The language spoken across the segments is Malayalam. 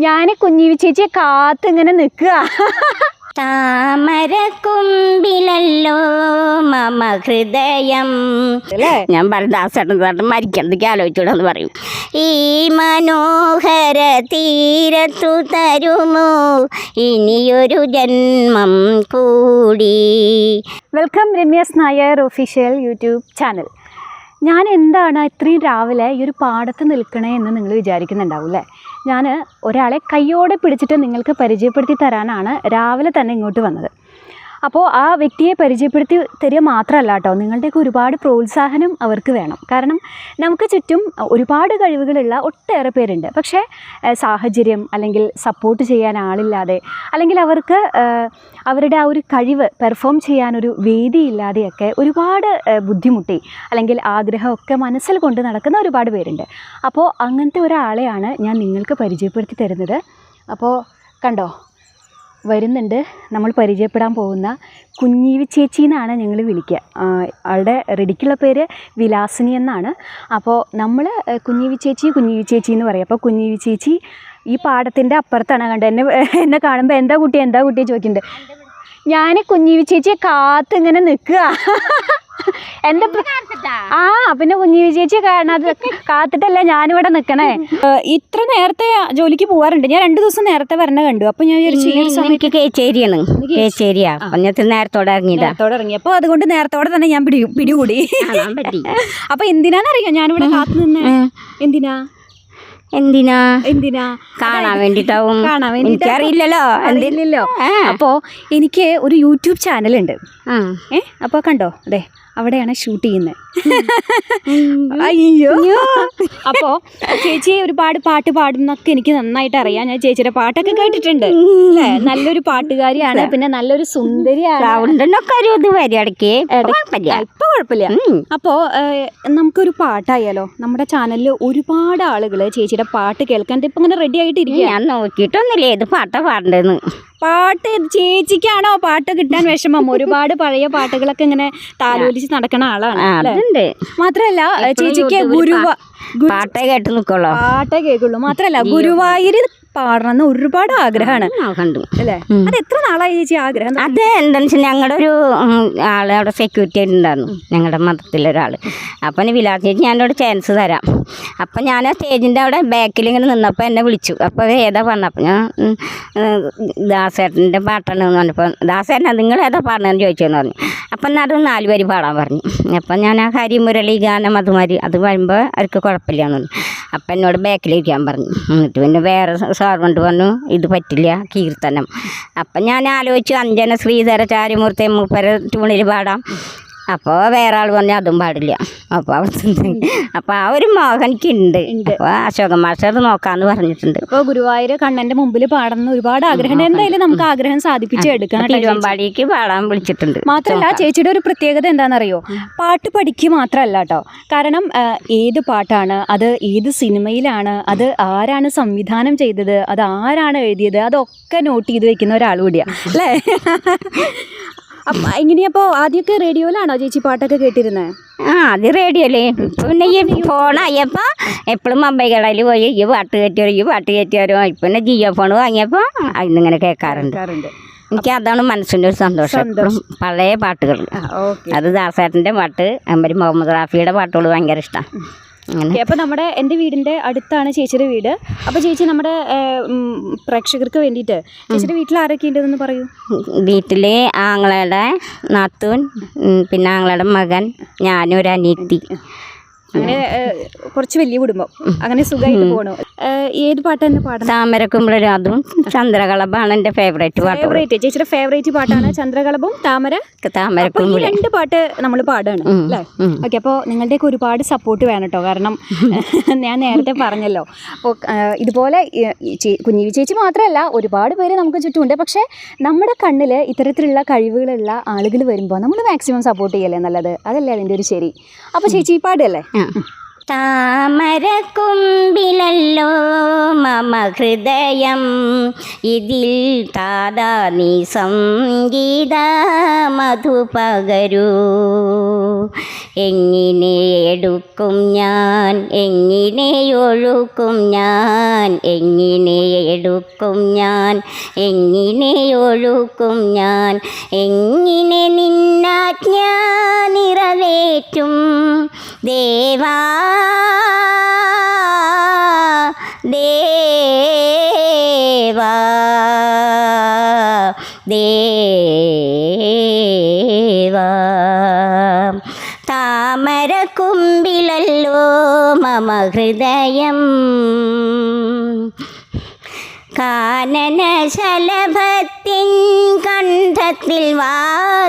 ഞാൻ കുഞ്ഞിവി ചേച്ചിയെ കാത്തിങ്ങനെ നിൽക്കുക. താമരക്കുമ്പിലല്ലോ മമ ഹൃദയം. ഞാൻ ഭരദാസേട്ടൻ ദാസേട്ടൻ ചേട്ടൻ മരിക്കണതൊക്കെ ആലോചിച്ചൂടെന്ന് പറയും. ഈ മനോഹര തീരത്തു തരുമോ? ഇനിയൊരു ജന്മം കൂടി. Welcome Ramya's Nair official YouTube channel. ഞാൻ എന്താണ് ഇത്രയും രാവിലെ ഈ ഒരു പാടത്ത് നിൽക്കണേ എന്ന് നിങ്ങൾ വിചാരിക്കുന്നുണ്ടാവും അല്ലേ ഞാൻ ഒരാളെ കയ്യോടെ പിടിച്ചിട്ട് നിങ്ങൾക്ക് പരിചയപ്പെടുത്തി തരാനാണ് രാവിലെ തന്നെ ഇങ്ങോട്ട് വന്നത്. അപ്പോൾ ആ വ്യക്തിയെ പരിചയപ്പെടുത്തി തരിക മാത്രമല്ല കേട്ടോ. നിങ്ങളുടെയൊക്കെ ഒരുപാട് പ്രോത്സാഹനം അവർക്ക് വേണം. കാരണം നമുക്ക് ചുറ്റും ഒരുപാട് കഴിവുകളുള്ള ഒട്ടേറെ പേരുണ്ട്. പക്ഷേ സാഹചര്യം അല്ലെങ്കിൽ സപ്പോർട്ട് ചെയ്യാൻ ആളില്ലാതെ അല്ലെങ്കിൽ അവർക്ക് അവരുടെ ആ ഒരു കഴിവ് പെർഫോം ചെയ്യാനൊരു വേദിയില്ലാതെയൊക്കെ ഒരുപാട് ബുദ്ധിമുട്ടി അല്ലെങ്കിൽ ആഗ്രഹമൊക്കെ മനസ്സിൽ കൊണ്ട് നടക്കുന്ന ഒരുപാട് പേരുണ്ട്. അപ്പോൾ അങ്ങനത്തെ ഒരാളെയാണ് ഞാൻ നിങ്ങൾക്ക് പരിചയപ്പെടുത്തി തരുന്നത്. അപ്പോൾ കണ്ടോ? വരുന്നുണ്ട്. നമ്മൾ പരിചയപ്പെടാൻ പോകുന്ന കുഞ്ഞീവി ചേച്ചി എന്നാണ് ഞങ്ങൾ വിളിക്കുക. ആളുടെ റെഡിക്കുള്ള പേര് വിലാസിനി എന്നാണ്. അപ്പോൾ നമ്മൾ കുഞ്ഞീവി ചേച്ചി കുഞ്ഞീവി ചേച്ചി എന്ന് പറയും. അപ്പോൾ കുഞ്ഞീവി ചേച്ചി ഈ പാടത്തിന്റെ അപ്പുറത്താണ്. കണ്ടത് എന്നെ എന്നെ കാണുമ്പോൾ എന്താ കുട്ടി എന്താ കുട്ടി ചോദിക്കുന്നുണ്ട്. ഞാൻ കുഞ്ഞീവി ചേച്ചിയെ കാത്തിങ്ങനെ നിൽക്കുക. പ്ര- ആ പിന്നെ കുഞ്ഞീവി ചേച്ചി കാണാതെ കാത്തിട്ടല്ല ഞാനിവിടെ നിക്കണേ. ഇത്ര നേരത്തെ ജോലിക്ക് പോവാറുണ്ട്. ഞാൻ രണ്ടു ദിവസം നേരത്തെ വരണ കണ്ടു. അപ്പൊ ഞാൻ എനിക്ക് കേച്ചേരിയാണ്. കേച്ചേരിയാ. അപ്പം നേരത്തോടെ ഇറങ്ങിയതാ. നേരത്തോടെ ഇറങ്ങി. അപ്പോൾ അതുകൊണ്ട് നേരത്തോടെ തന്നെ ഞാൻ പിടി പിടികൂടി. അപ്പൊ എന്തിനാന്നറിയോ? ഞാനിവിടെ കാത്തു നിന്നേ. എന്തിനാ? എന്തിനാ? എന്തിനാ? കാണാൻ വേണ്ടിട്ടാവും. കാണാൻ വേണ്ടി അറിയില്ലല്ലോ. എന്തില്ലല്ലോ അപ്പോ എനിക്ക് ഒരു യൂട്യൂബ് ചാനലുണ്ട്. ഉണ്ട് ഏ? അപ്പൊ കണ്ടോ? അതെ. അവിടെയാണ് ഷൂട്ട് ചെയ്യുന്നത് അയ്യോ. അപ്പോ ചേച്ചി ഒരുപാട് പാട്ട് പാടുന്നൊക്കെ എനിക്ക് നന്നായിട്ട് അറിയാം. ഞാൻ ചേച്ചിയുടെ പാട്ടൊക്കെ കേട്ടിട്ടുണ്ട്. നല്ലൊരു പാട്ടുകാരിയാണ് പിന്നെ നല്ലൊരു സുന്ദരിയാണ്. അപ്പോ ഇപ്പൊ കുഴപ്പമില്ല. അപ്പോൾ നമുക്കൊരു പാട്ടായാലോ? നമ്മുടെ ചാനലിൽ ഒരുപാട് ആളുകൾ ചേച്ചിയുടെ പാട്ട് കേൾക്കാൻ ഇപ്പം ഇങ്ങനെ റെഡി ആയിട്ടിരിക്കും ഞാൻ നോക്കിയിട്ടൊന്നുമില്ല. ഏത് പാട്ടാ പാടേണ്ടതെന്ന് പാട്ട് ചേച്ചിക്കാണോ പാട്ട് കിട്ടാൻ വിഷമം? ഒരുപാട് പഴയ പാട്ടുകളൊക്കെ ഇങ്ങനെ താലോലിച്ച് നടക്കുന്ന ആളാണ്? അതുണ്ട്. മാത്രല്ല ചേച്ചിക്ക് ഗുരുവ പാട്ടേ കേട്ട് നിൽക്കുള്ളൂ. പാട്ടേ കേൾക്കുള്ളൂ. മാത്രല്ല ഗുരുവായൂര് പാടണമെന്ന് ഒരുപാട് ആഗ്രഹമാണ്. കണ്ടു. അല്ലേ? അത് എത്ര നാളായി ചേച്ചി ആഗ്രഹം? അത് എന്താണെന്ന് വെച്ചാൽ ഞങ്ങളുടെ ഒരു ആളെ അവിടെ സെക്യൂരിറ്റി ആയിട്ടുണ്ടായിരുന്നു ഞങ്ങളുടെ മതത്തിലൊരാൾ അപ്പം വിലാസ് ചേച്ചി ഞാനോട് ചാൻസ് തരാം. അപ്പം ഞാൻ ആ സ്റ്റേജിന്റെ അവിടെ ബാക്കിൽ ഇങ്ങനെ നിന്നപ്പോൾ എന്നെ വിളിച്ചു. അപ്പോൾ ഏതാ പറഞ്ഞപ്പോൾ ഞാൻ ദാസേട്ടന്റെ പാട്ടാണ് എന്ന് പറഞ്ഞപ്പോൾ ദാസേട്ടനാ നിങ്ങൾ ഏതാ പാടണമെന്ന് ചോദിച്ചെന്ന് പറഞ്ഞു. അപ്പം എന്നാൽ അത് നാല് പേര് പാടാൻ പറഞ്ഞു. അപ്പം ഞാൻ ആ ഹരിമുരളി ഗാനം അതുമാതിരി അത് വരുമ്പോൾ അവർക്ക് കുഴപ്പമില്ല എന്ന് പറഞ്ഞു. അപ്പം എന്നോട് ബാക്കിലിരിക്കാൻ പറഞ്ഞു. എന്നിട്ട് പിന്നെ വേറെ സാർവണ്ട് പറഞ്ഞു ഇത് പറ്റില്ല കീർത്തനം. അപ്പം ഞാൻ ആലോചിച്ചു അഞ്ജന ശ്രീധര ചാരിമൂർത്തി മൂപ്പര ട്യൂണിൽ പാടാം. അപ്പോൾ വേറെ ആൾ പറഞ്ഞു അതും പാടില്ല. അപ്പോൾ അപ്പോൾ ആ ഒരു മോഹനിക്കുണ്ട്. അപ്പോൾ അശോകൻ മാസ്റ്റർ അത് നോക്കാമെന്ന് പറഞ്ഞിട്ടുണ്ട്. അപ്പോൾ ഗുരുവായൂർ കണ്ണന്റെ മുമ്പിൽ പാടുന്ന ഒരുപാട് ആഗ്രഹം. എന്തായാലും നമുക്ക് ആഗ്രഹം സാധിപ്പിച്ച് എടുക്കണം തിരുവമ്പാടിക്ക് പാടാൻ വിളിച്ചിട്ടുണ്ട്. മാത്രമല്ല ചേച്ചിയുടെ ഒരു പ്രത്യേകത എന്താണെന്നറിയോ? പാട്ട് പഠിക്കുക മാത്രമല്ല കേട്ടോ. കാരണം ഏത് പാട്ടാണ് അത് ഏത് സിനിമയിലാണ് അത് ആരാണ് സംവിധാനം ചെയ്തത് അത് ആരാണ് എഴുതിയത് അതൊക്കെ നോട്ട് ചെയ്ത് വെക്കുന്ന ഒരാൾ കൂടിയാണ് അല്ലേ? അപ്പം ഇങ്ങനെയപ്പോൾ ആദ്യമൊക്കെ റേഡിയോയിലാണോ ചേച്ചി പാട്ടൊക്കെ കേട്ടിരുന്നത് ആ അത് റേഡിയോല്ലേ ഇപ്പം പിന്നെ ഈ ഫോണായപ്പോൾ എപ്പോഴും മൊബൈലുകളിൽ പോയി ഈ പാട്ട് കയറ്റി വരും ഈ പാട്ട് കയറ്റി വരും ഇപ്പം പിന്നെ ജിയോ ഫോൺ വാങ്ങിയപ്പോൾ അതിന്നിങ്ങനെ കേൾക്കാറുണ്ട് എനിക്ക് അതാണ് മനസ്സിന്റെ ഒരു സന്തോഷം. പഴയ പാട്ടുകൾ. അത് ദാസേട്ടന്റെ പാട്ട് അമ്പരി മുഹമ്മദ് റാഫിയുടെ പാട്ടുകൾ ഭയങ്കര ഇഷ്ടമാണ് ഓക്കെ അപ്പോൾ നമ്മുടെ എന്റെ വീടിന്റെ അടുത്താണ് ചേച്ചിയുടെ വീട്. അപ്പോൾ ചേച്ചി നമ്മുടെ പ്രേക്ഷകർക്ക് വേണ്ടിയിട്ട് ചേച്ചിയുടെ വീട്ടിൽ ആരൊക്കെ ഉണ്ടെന്ന് പറയൂ. വീട്ടിൽ ആങ്ങളയുടെ നാത്തൂൻ പിന്നെ ആങ്ങളയുടെ മകൻ ഞാനൊരു ഒരു അനിയത്തി. അങ്ങനെ കുറച്ച് വലിയ കുടുംബം. അങ്ങനെ സുഖമായിട്ട് പോണു. ഏത് പാട്ടാണ് പാടുന്നത് താമരക്കുമ്പോഴും അതും ചന്ദ്രകളഭാണ് എന്റെ ഫേവറേറ്റ് പാട്ട്. ഫേവറേറ്റ് ചേച്ചിയുടെ ഫേവറേറ്റ് പാട്ടാണ് ചന്ദ്രകളഭം താമര. താമര രണ്ട് പാട്ട് നമ്മൾ പാടാണ് അല്ലേ. ഓക്കെ അപ്പോൾ നിങ്ങളുടെയൊക്കെ ഒരുപാട് സപ്പോർട്ട് വേണം കേട്ടോ കാരണം ഞാൻ നേരത്തെ പറഞ്ഞല്ലോ. അപ്പോൾ ഇതുപോലെ കുഞ്ഞിവി ചേച്ചി മാത്രമല്ല ഒരുപാട് പേര് നമുക്ക് ചുറ്റുമുണ്ട്. പക്ഷേ നമ്മുടെ കണ്ണിൽ ഇത്തരത്തിലുള്ള കഴിവുകളുള്ള ആളുകൾ വരുമ്പോൾ നമ്മൾ മാക്സിമം സപ്പോർട്ട് ചെയ്യല്ലേ നല്ലത്? അതല്ലേ അതിന്റെ ഒരു ശരി. അപ്പോൾ ചേച്ചി പാടല്ലേ. താമരക്കുമ്പിലല്ലോ മമ ഹൃദയം. ഇതിൽ താതാ നീ സംഗീത മധു പകരൂ. എങ്ങനെ എടുക്കും ഞാൻ എങ്ങനെ ഒഴുക്കും ഞാൻ എങ്ങനെ എടുക്കും ഞാൻ എങ്ങനെ ഒഴുക്കും ഞാൻ എങ്ങനെ നിന്നാജ്ഞ നിറവേറ്റും. ദേവാ ദേവാ ദേവാ. താമരക്കുമ്പിലല്ലോ മമ ഹൃദയം. കാനന ശലഭത്തിൻ കണ്ഠത്തിൽ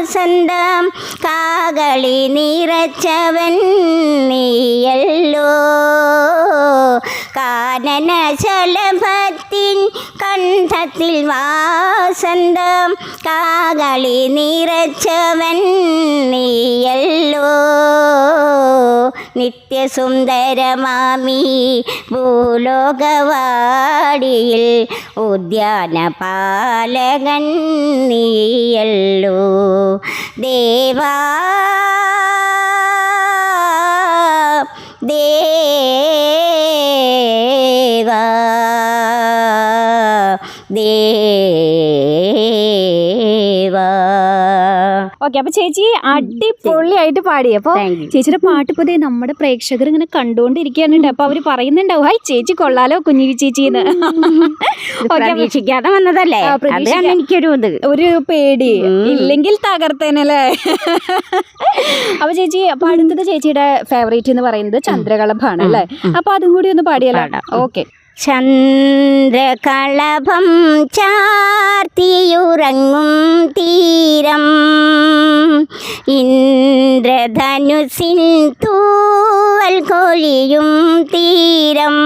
വാസന്തം കാകളി നിറച്ചവൻ നീയല്ലോ. കാനന ശലഭത്തിൻ കണ്ഠത്തിൽ വാസന്തം കാകളി നിറച്ചവൻ നീയല്ലോ. നിത്യസുന്ദരമാമി ഭൂലോകവാടിയിൽ ഉദ്യാന പാലകൻ നീയല്ലോ. ദേവാ ദേവാ ദേവാ ഓക്കെ അപ്പൊ ചേച്ചി അടിപൊളിയായിട്ട് പാടി. അപ്പൊ. ചേച്ചിയുടെ പാട്ട് ഇപ്പൊ നമ്മുടെ പ്രേക്ഷകർ ഇങ്ങനെ കണ്ടുകൊണ്ടിരിക്കുകയാണ് അപ്പൊ അവർ പറയുന്നുണ്ടാവും ഹായ് ചേച്ചി കൊള്ളാലോ കുഞ്ഞി ചേച്ചിന്ന്. പ്രതീക്ഷിക്കാതെ വന്നതല്ലേ? എനിക്കൊരു ഇത്. ഒരു പേടി. ഇല്ലെങ്കിൽ തകർത്തേനല്ലേ? അപ്പൊ ചേച്ചി അപ്പൊ അടുത്തത് ചേച്ചിയുടെ ഫേവറേറ്റ് എന്ന് പറയുന്നത് ചന്ദ്രകളഭാണ് അല്ലേ? അപ്പൊ അതും കൂടി ഒന്ന് പാടിയാലോ? പാടാം. ഓക്കെ ചന്ദ്രകളഭം ചാർത്തിയുറങ്ങും തീരം. ഇന്ദ്രധനുസിൻ തൂവൽ കൊഴിയും തീരം.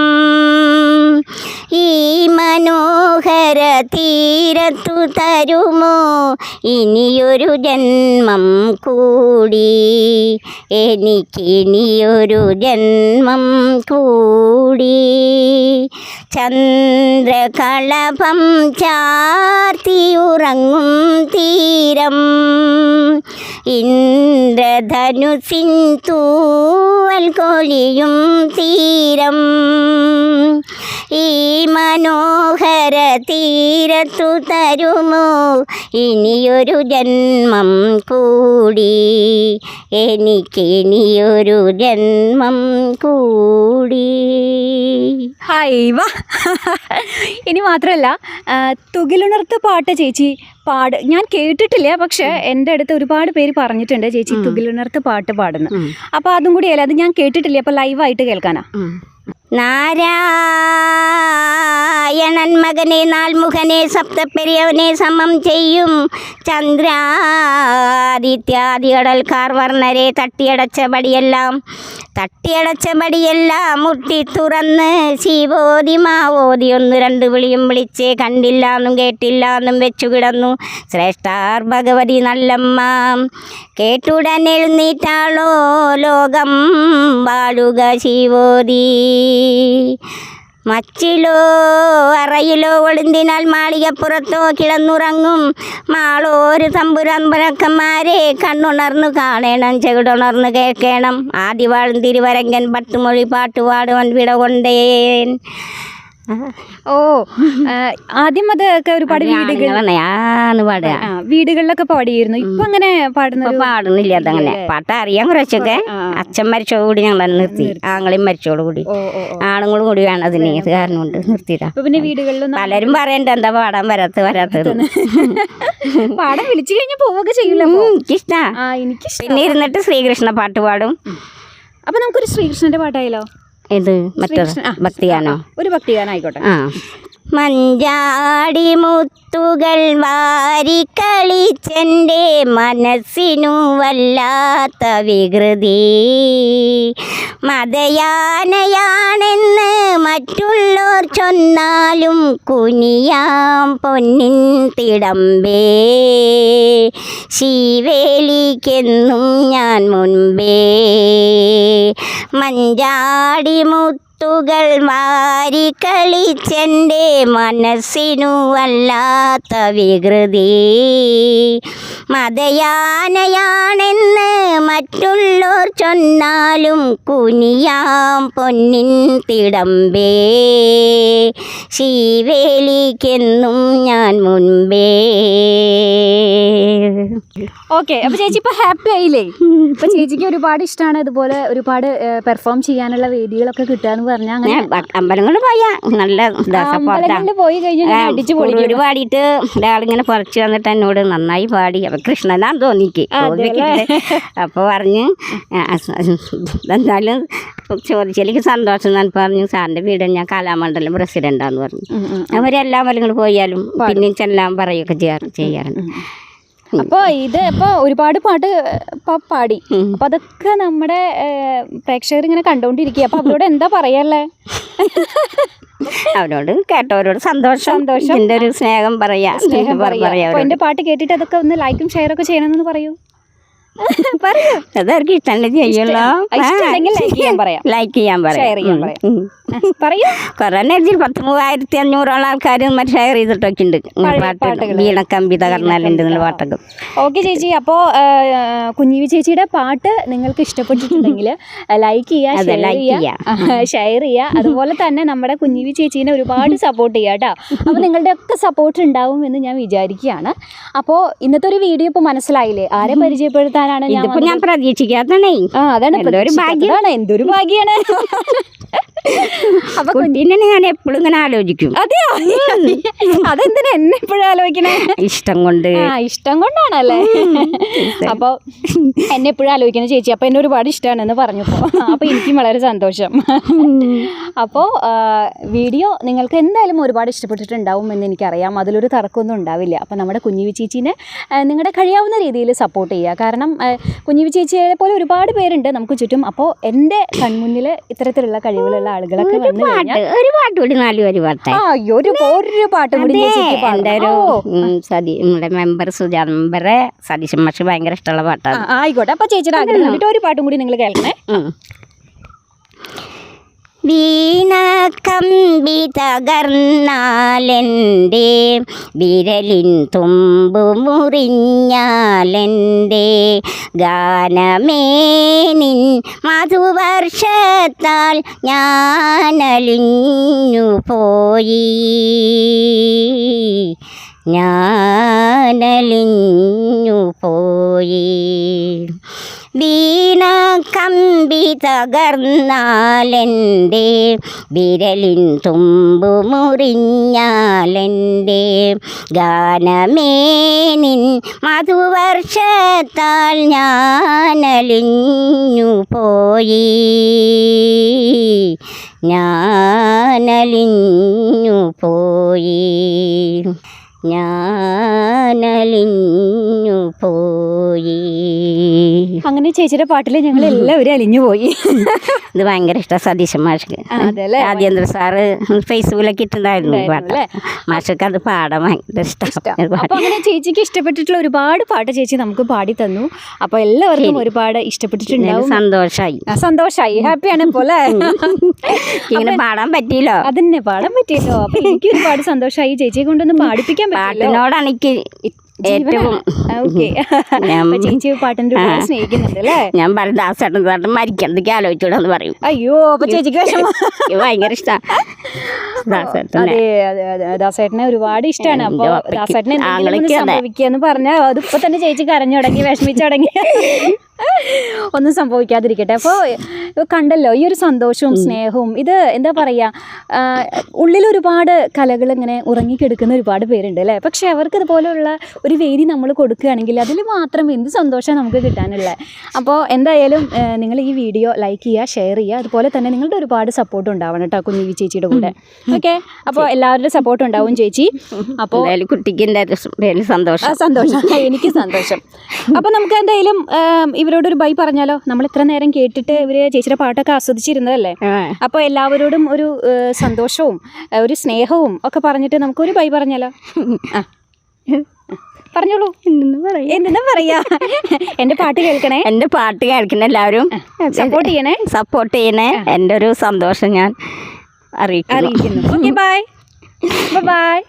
ഈ മനോഹര തീരത്തു തരുമോ? ഇനിയൊരു ജന്മം കൂടി. എനിക്കിനിയൊരു ജന്മം കൂടി. ചന്ദ്രകളഭം ചാർത്തിയുറങ്ങും തീരം. ഇന്ദ്രധനുസിൻ തൂവൽ കൊളിയും തീരം. ഈ മനോഹര തീരത്തു തരുമോ? ഇനിയൊരു ജന്മം കൂടി. എനിക്കിനിയൊരു ജന്മം കൂടി. ഹായ് വാ. ഇനി മാത്രമല്ല തുകിലുണർത്ത് തുകിലുണർത്ത പാട്ട് ചേച്ചി പാട്. ഞാൻ കേട്ടിട്ടില്ല പക്ഷെ എന്റെ അടുത്ത് ഒരുപാട് പേര് പറഞ്ഞിട്ടുണ്ട് ചേച്ചി തുകിലുണർത്ത് പാട്ട് പാടുന്നു. അപ്പൊ അതും കൂടി അല്ല അത് ഞാൻ കേട്ടിട്ടില്ല അപ്പൊ ലൈവായിട്ട് കേൾക്കാനാ. നാരായണൻ മകനെ നാൽമുഖനെ സപ്തപ്പെരിയവനെ സമം ചെയ്യും. ചന്ദ്രാദിത്യാദികടൽക്കാർ വർണരെ തട്ടിയടച്ച പടിയെല്ലാം തട്ടിയടച്ച പടിയെല്ലാം മുട്ടി തുറന്ന് ശിവോതി മാവോതി ഒന്ന് രണ്ട് വിളിയും വിളിച്ച് കണ്ടില്ലാന്നും കേട്ടില്ലാന്നും വെച്ചു കിടന്നു. ശ്രേഷ്ഠാർ ഭഗവതി നല്ലമ്മ കേട്ടുടൻ എഴുന്നേറ്റാളോ? ലോകം വാഴുക ശിവോതി മച്ചിലോ അറയിലോ ഒളിന്തിനാൽ മാളികപ്പുറത്തോ കിടന്നുറങ്ങും. മാളോര് തമ്പുരാമ്പരക്കന്മാരെ കണ്ണുണർന്നു കാണണം ചെവിടുണർന്നു കേൾക്കണം. ആദിവാളും തിരുവരങ്കൻ പത്തുമൊഴി പാട്ടുപാടുവൻ വിട കൊണ്ടേൻ ഓ ആദ്യം അതൊക്കെ ഒരുപാട് വീടുകൾ ആ, വീടുകളിലൊക്കെ പാടിയിരുന്നു. ഇപ്പൊ അങ്ങനെ പാടുന്ന പാടുന്നില്ല അതങ്ങനെ. പാട്ട് അറിയാൻ കുറച്ചൊക്കെ. അച്ഛൻ മരിച്ചോടുകൂടി ഞങ്ങൾ നിർത്തി. ആങ്ങളെയും മരിച്ചോടുകൂടി ആണുങ്ങളും കൂടി വേണം അതിന്. ഇത് കാരണം കൊണ്ട് നിർത്തിയിട്ടാ പിന്നെ വീടുകളിലൊന്നും പലരും പറയണ്ട എന്താ പാടാൻ വരാത്ത വരാത്തത് പാടം വിളിച്ചു കഴിഞ്ഞാൽ പോവുക ചെയ്യൂല എനിക്കിഷ്ടാ. പിന്നെ ഇരുന്നിട്ട് ശ്രീകൃഷ്ണ പാട്ട് പാടും. അപ്പൊ നമുക്കൊരു ശ്രീകൃഷ്ണന്റെ പാട്ടായാലോ? ഇത് മറ്റേ ഭക്തിഗാനോ? ഒരു ഭക്തിഗാനം ആയിക്കോട്ടെ. ആ. മഞ്ചാടി മുത്തുകൾ വാരിക്കളിച്ചെന്റെ മനസ്സിനു വല്ലാത്ത വികൃതി. മതയാനയാണെന്ന് മറ്റുള്ളോർ ചൊന്നാലും കുനിയാം പൊന്നിൻ തിടമ്പേ. ശിവേലിക്കെന്നും ഞാൻ മുൻപേ. മഞ്ചാടി മുത്തുകൾ വാരിക്കളിച്ചെന്റെ മനസ്സിനു വല്ലാത്ത വികൃതി. മതയാനയാണെന്ന് മറ്റുള്ളോർ ചൊന്നാലും കുനിയാം പൊന്നിൻ തിടമ്പേ. ശീവേലിക്കെന്നും ഞാൻ മുൻപേ. ഓക്കെ അപ്പൊ ചേച്ചി ഇപ്പൊ ഹാപ്പി ആയില്ലേ? ഇപ്പൊ ചേച്ചിക്ക് ഒരുപാട് ഇഷ്ടമാണ് ഇതുപോലെ ഒരുപാട് പെർഫോം ചെയ്യാനുള്ള വേദികളൊക്കെ കിട്ടുക എന്ന് പറഞ്ഞാൽ അങ്ങനെ അമ്പലങ്ങളിൽ പോയാ. നല്ല പോയി കഴിഞ്ഞാൽ പാടിയിട്ട് ഒരാളിങ്ങനെ പറിച്ചു വന്നിട്ട് എന്നോട് നന്നായി പാടി. അപ്പൊ കൃഷ്ണനാന്ന് തോന്നിക്ക്. അപ്പോൾ പറഞ്ഞ് എന്തായാലും ചോദിച്ചെനിക്ക് സന്തോഷം ഞാൻ പറഞ്ഞു സാറിന്റെ വീട് ഞാൻ കലാമണ്ഡലം പ്രസിഡന്റാന്ന് പറഞ്ഞു. അവരെല്ലാ അമ്പലങ്ങളും പോയാലും പിന്നെ ചെല്ലാൻ പറയുകയൊക്കെ ചെയ്യാറ് ചെയ്യാറുണ്ട്. അപ്പൊ ഇത് ഇപ്പൊ ഒരുപാട് പാട്ട് പാടി. അപ്പൊ അതൊക്കെ നമ്മുടെ പ്രേക്ഷകർ ഇങ്ങനെ കണ്ടോണ്ടിരിക്കുക അപ്പൊ അവരോട് എന്താ പറയല്ലേ അവരോട് കേട്ടവരോട് സന്തോഷം. സന്തോഷം. എന്റെ ഒരു സ്നേഹം പറയാ. സ്നേഹം പറയാ. എന്റെ പാട്ട് കേട്ടിട്ട് അതൊക്കെ ഒന്ന് ലൈക്കും ഷെയർ ഒക്കെ ചെയ്യണമെന്ന് പറയൂ. പറയൂ. അതവർക്ക് ഇഷ്ടമല്ലേ. ചെയ്യുള്ളൂ ലൈക്ക് ചെയ്യാൻ പറയാം. പറയാം. പത്ത് മൂവായിരത്തി അഞ്ഞൂറോളം ആൾക്കാർ ഷെയർ ചെയ്തിട്ടൊക്കെ ഉണ്ട് പാട്ട്. വീണക്കമ്പി തകർന്നാലുണ്ട് പാട്ടൊക്കെ. ഓക്കെ ചേച്ചി. അപ്പോൾ കുഞ്ഞിവി ചേച്ചിയുടെ പാട്ട് നിങ്ങൾക്ക് ഇഷ്ടപ്പെട്ടിട്ടുണ്ടെങ്കിൽ ലൈക്ക് ചെയ്യുക ഷെയർ ചെയ്യുക അതുപോലെ തന്നെ നമ്മുടെ കുഞ്ഞിവി ചേച്ചീനെ ഒരുപാട് സപ്പോർട്ട് ചെയ്യുക കേട്ടോ അപ്പോൾ നിങ്ങളുടെ ഒക്കെ സപ്പോർട്ട് ഉണ്ടാവും എന്ന് ഞാൻ വിചാരിക്കുകയാണ്. അപ്പോൾ ഇന്നത്തെ ഒരു വീഡിയോ ഇപ്പോൾ മനസ്സിലായില്ലേ? ആരെ പരിചയപ്പെടുത്താനാണ് ഇതിപ്പോ ഞാൻ? പ്രതീക്ഷിക്കാത്തണേ ആ അതാണ് എന്തൊരു ഭാഗ്യാണ്. അപ്പൊ കുട്ടീനെ ഞാൻ എപ്പോഴും ഇങ്ങനെ ആലോചിക്കും. അതെയോ? അതെന്തിനാ എന്നെ എപ്പോഴും ആലോചിക്കണേ? ഇഷ്ടം കൊണ്ട്. ആ ഇഷ്ടം കൊണ്ടാണല്ലേ? അപ്പൊ എന്നെ എപ്പോഴും ആലോചിക്കണ ചേച്ചി അപ്പൊ എന്നെ ഒരുപാട് ഇഷ്ടമാണെന്ന് പറഞ്ഞു അപ്പൊ എനിക്കും വളരെ സന്തോഷം. അപ്പോൾ വീഡിയോ നിങ്ങൾക്ക് എന്തായാലും ഒരുപാട് ഇഷ്ടപ്പെട്ടിട്ടുണ്ടാവും എന്ന് എനിക്കറിയാം. അതിലൊരു തർക്കമൊന്നും ഉണ്ടാവില്ല. അപ്പോൾ നമ്മുടെ കുഞ്ഞു ചേച്ചീനെ നിങ്ങളുടെ കഴിയാവുന്ന രീതിയിൽ സപ്പോർട്ട് ചെയ്യുക. കാരണം ആ, കുഞ്ഞിവി ചേച്ചിയെ പോലെ ഒരുപാട് പേരുണ്ട് നമുക്ക് ചുറ്റും. അപ്പോൾ എന്റെ കൺമുന്നിൽ ഇത്തരത്തിലുള്ള കഴിവുകളുള്ള ആളുകളൊക്കെ വന്നു കഴിഞ്ഞാൽ ഒരു പാട്ട് കൂടി നാല് ഒരു പാട്ടായി ആ അയ്യോ ഒരു ഒരു പാട്ടും കൂടി നമ്മുടെ മെമ്പർ സുജാത മെമ്പറെ സതീശൻ മാഷ് ഭയങ്കര ഇഷ്ടമുള്ള പാട്ടാണ്. ആയിക്കോട്ടെ. അപ്പോൾ ചേച്ചിയുടെ ആഗ്രഹം ഒരു പാട്ടും കൂടി നിങ്ങൾ കേൾക്കണേ. വീണ കമ്പി തകർന്നാലെന്റെ വിരലിൻ തുമ്പു മുറിഞ്ഞാലെന്റെ ഗാനമേനിൻ മധുവർഷത്താൽ ഞാനലിഞ്ഞു പോയി ഞാനലിഞ്ഞു പോയി വീണ കമ്പി തകർന്നാലെന്റെ വിരലിൻ തുമ്പു മുറിഞ്ഞാലെന്റെ. ഗാനമേനിൻ മധുവർഷത്താൽ ഞാനലിഞ്ഞു പോയി. ഞാനലിഞ്ഞു പോയി. ഞാനലിഞ്ഞു പോയി അങ്ങനെ ചേച്ചിയുടെ പാട്ടിൽ ഞങ്ങൾ എല്ലാവരും അലിഞ്ഞു പോയി ഇത് ഭയങ്കര ഇഷ്ടം സതീശൻ മാഷ്ക്ക്? രാജേന്ദ്ര സാറ് ഫേസ്ബുക്കിലൊക്കെ ഇട്ടുണ്ടായിരുന്നു പാട്ട്? മാഷക്ക് അത് പാടാൻ ഭയങ്കര ഇഷ്ടം. അപ്പൊ അങ്ങനെ ചേച്ചിക്ക് ഇഷ്ടപ്പെട്ടിട്ടുള്ള ഒരുപാട് പാട്ട് ചേച്ചി നമുക്ക് പാടി തന്നു. അപ്പൊ എല്ലാവർക്കും ഒരുപാട് ഇഷ്ടപ്പെട്ടിട്ടുണ്ട് സന്തോഷായി. സന്തോഷമായി സന്തോഷായി. ഹാപ്പിയാണ് പോലെ ഇങ്ങനെ പാടാൻ പറ്റിയില്ലോ? അതന്നെ പാടാൻ പറ്റിയല്ലോ. അപ്പൊ എനിക്ക് ഒരുപാട് സന്തോഷമായി ചേച്ചിയെ കൊണ്ടൊന്ന് പാടിപ്പിക്കാൻ പാട്ടിനോടാണ് എനിക്ക് ഏറ്റവും ചേച്ചി പാട്ടിന്റെ സ്നേഹിക്കുന്നുണ്ട് അല്ലേ ഞാൻ പറയും ദാസേട്ടൻ ചേട്ടൻ മരിക്കണ്ടെങ്കിൽ ആലോചിച്ചൂടെന്ന് പറയും. അയ്യോ അപ്പൊ ചേച്ചിക്ക് ഭയങ്കര ഇഷ്ടമാണ് ദാസേട്ടനെ. ഒരുപാട് ഇഷ്ടമാണ് അപ്പൊ ദാസേട്ടനെ സംഭവിക്കുക എന്ന് പറഞ്ഞാൽ അതിപ്പോ തന്നെ ചേച്ചി കരഞ്ഞു തുടങ്ങി വിഷമിച്ചു തുടങ്ങി. ഒന്നും സംഭവിക്കാതിരിക്കട്ടെ. അപ്പോൾ കണ്ടല്ലോ ഈ ഒരു സന്തോഷവും സ്നേഹവും ഇത് എന്താ പറയുക ഉള്ളിൽ ഒരുപാട് കലകൾ ഇങ്ങനെ ഉറങ്ങിക്കെടുക്കുന്ന ഒരുപാട് പേരുണ്ട് അല്ലേ? പക്ഷേ അവർക്ക് ഇതുപോലെയുള്ള ഒരു വേദി നമ്മൾ കൊടുക്കുകയാണെങ്കിൽ അതിൽ മാത്രം എന്ത് സന്തോഷം നമുക്ക് കിട്ടാനുള്ളത്? അപ്പോൾ എന്തായാലും നിങ്ങൾ ഈ വീഡിയോ ലൈക്ക് ചെയ്യുക ഷെയർ ചെയ്യുക. അതുപോലെ തന്നെ നിങ്ങളുടെ ഒരുപാട് സപ്പോർട്ട് ഉണ്ടാവണം കേട്ടോ കുഞ്ഞി ചേച്ചിയുടെ കൂടെ. ഓക്കെ? അപ്പോൾ എല്ലാവരുടെ സപ്പോർട്ട് ഉണ്ടാവും ചേച്ചി. അപ്പോൾ കുട്ടിക്ക് സന്തോഷം. സന്തോഷം. എനിക്ക് സന്തോഷം. അപ്പോൾ നമുക്ക് എന്തായാലും ഇവരോട് ഇവരോടൊരു ബൈ പറഞ്ഞാലോ നമ്മൾ ഇത്ര നേരം കേട്ടിട്ട് ഇവർ ചേച്ചിയുടെ പാട്ടൊക്കെ ആസ്വദിച്ചിരുന്നതല്ലേ? അപ്പൊ എല്ലാവരോടും ഒരു സന്തോഷവും ഒരു സ്നേഹവും ഒക്കെ പറഞ്ഞിട്ട് നമുക്ക് ഒരു ബൈ പറഞ്ഞാലോ? പറഞ്ഞോളൂ. എന്തെന്ന് പറയും? എന്തെന്നാ പറയാ? എന്റെ പാട്ട് കേൾക്കണേ? എന്റെ പാട്ട് കേൾക്കണേ എല്ലാവരും സപ്പോർട്ട് ചെയ്യണേ? സപ്പോർട്ട് ചെയ്യണേ. എന്റെ ഒരു സന്തോഷം ഞാൻ അറിയിക്കുന്നു. അറിയിക്കുന്നു. Okay bye bye